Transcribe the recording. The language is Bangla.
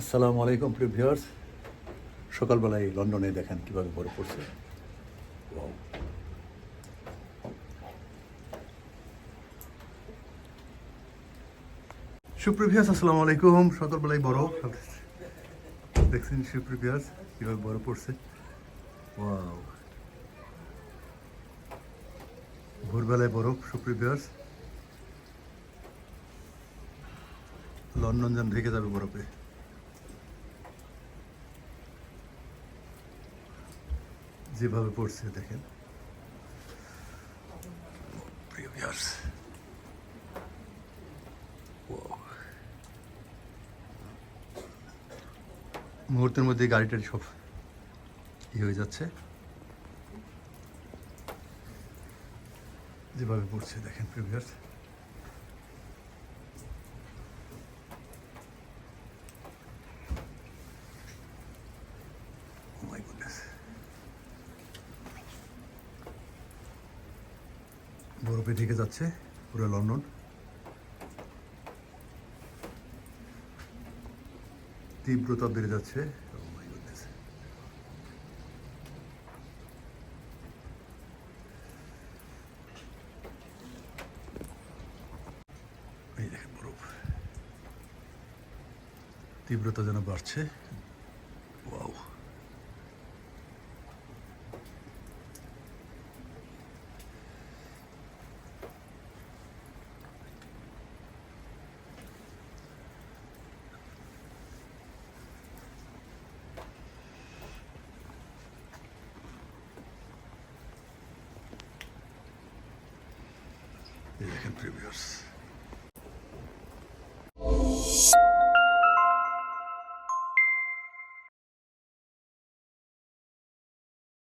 আসসালামু আলাইকুম, প্রিয় ভিউয়ার্স। সকালবেলায় লন্ডনে দেখেন কীভাবে বরফ পড়ছে. সুপ্রিভিয়াস আসসালামু আলাইকুম। সকালবেলায় বরফ দেখছেন সুপ্রিভিয়াস কীভাবে বরফ পড়ছে। ভোরবেলায় বরফ সুপ্রিভিয়াস লন্ডন যান ঢেকে যাবে বরফে। যেভাবে পড়ছে দেখেন. মুহূর্তের মধ্যে গাড়িটার সব ই হয়ে যাচ্ছে যেভাবে পড়ছে দেখেন প্রিভিয়াস Oh my goodness. বরফে ঢেকে যাচ্ছে পুরো লন্ডন। তীব্রতা বেড়ে যাচ্ছে। Oh তীব্রতা যেন বাড়ছে। yakın duymuyoruz.